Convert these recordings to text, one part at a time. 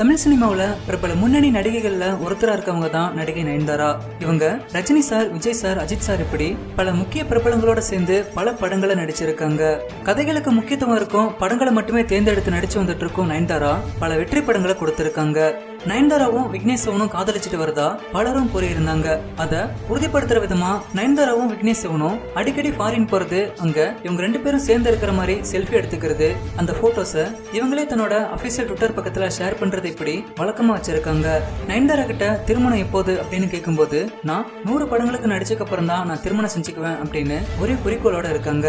தமிழ் சினிமாவில் பிரபல முன்னணி நடிகைகள்ல ஒருத்தரா இருக்கவங்க தான் நடிகை நயன்தாரா. இவங்க Rajini sir Vijay sir Ajith sir இப்படி பல முக்கிய பிரபலங்களோட சேர்ந்து பல படங்களை நடிச்சிருக்காங்க. கதைகளுக்கு முக்கியத்துவம் இருக்கும் படங்களை மட்டுமே தேர்ந்தெடுத்து நடிச்சு வந்துட்டு இருக்கும் நயன்தாரா பல வெற்றி படங்களை கொடுத்திருக்காங்க. நயன்தாராவும் விக்னேஷ் காதலிச்சிட்டு வரதா? பலரும் கூறியிருந்தாங்க. அத உறுதிப்படுத்துற விதமா நயன்தாராவும் விக்னேஷ் சிவனும் அடிக்கடி ஃபாரின் போறது அங்க இவங்க ரெண்டு பேரும் சேர்ந்து இருக்கிற மாதிரி செல்ஃபி எடுத்துக்கிறது அந்த போட்டோஸ இவங்களே தன்னோட அபிஷியல் ட்விட்டர் பக்கத்துல ஷேர் பண்றது இப்படி வழக்கமா வச்சிருக்காங்க. நயன்தாரா கிட்ட திருமணம் எப்போது அப்படின்னு கேட்கும்போது நான் நூறு படங்களுக்கு நடிச்சதுக்கு அப்புறம் தான் நான் திருமணம் செஞ்சுக்குவேன் அப்படின்னு ஒரே குறிக்கோளோட இருக்காங்க.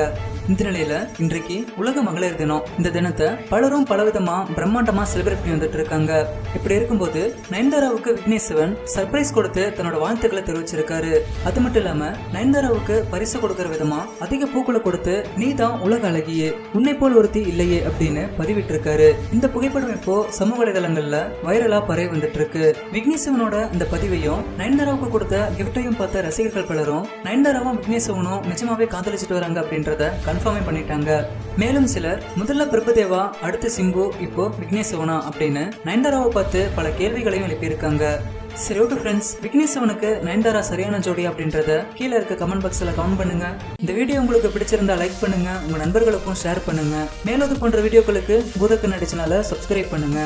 இந்த நிலையில இன்றைக்கு உலக மகளிர் தினம். இந்த தினத்தை பலரும் பலவிதமா பிரம்மாண்டமா செலிப்ரேட் பண்ணி வந்துட்டு இருக்காங்க. இப்படி இருக்கும்போது நயன்தாராவுக்கு விக்னேஷ் சிவன் சர்ப்ரைஸ் கொடுத்து தன்னோட வாழ்த்துக்களை தெரிவிச்சிருக்காரு. அது மட்டும் இல்லாம நயன்தாராவுக்கு பரிசு கொடுக்கிற விதமா அதிக பூக்களை கொடுத்து நீ தான் உலக அழகியே உன்னை போல் ஒருத்தி இல்லையே அப்படின்னு பதிவிட்டிருக்காரு இந்த புகைப்படம் இப்போ சமூக வலைதளங்கள்ல வைரலா பரவி வந்துட்டு இருக்கு விக்னேஷ் சிவனோட இந்த பதிவையும் நயன்தாராவுக்கு கொடுத்த கிஃப்டையும் பார்த்த ரசிகர்கள் பலரும் நயன்தாராவும் விக்னேஷ் சிவனும் நிஜமாவே காதலிச்சிட்டு வராங்க அப்படின்றத கன்ஃபார்மே பண்ணிட்டாங்க. மேலும் சிலர் முதல்ல பிரபுதேவா அடுத்து சிம்பு இப்போ விக்னேஷ் சிவனா அப்படின்னு நயன்தாராவை பார்த்து பல கேள்விகளையும் எழுப்பியிருக்காங்க. சரி ஓகே ஃப்ரெண்ட்ஸ் விக்னேஸ்வனுக்கு நயன்தாரா சரியான ஜோடி அப்படின்றத கீழே இருக்க கமெண்ட் பாக்ஸில் கமெண்ட் பண்ணுங்க. இந்த வீடியோ உங்களுக்கு பிடிச்சிருந்தா லைக் பண்ணுங்க. உங்க நண்பர்களுக்கும் ஷேர் பண்ணுங்க. மேலும் இது போன்ற வீடியோக்களுக்கு பூதக்கு நடிச்சனால சப்ஸ்கிரைப் பண்ணுங்க.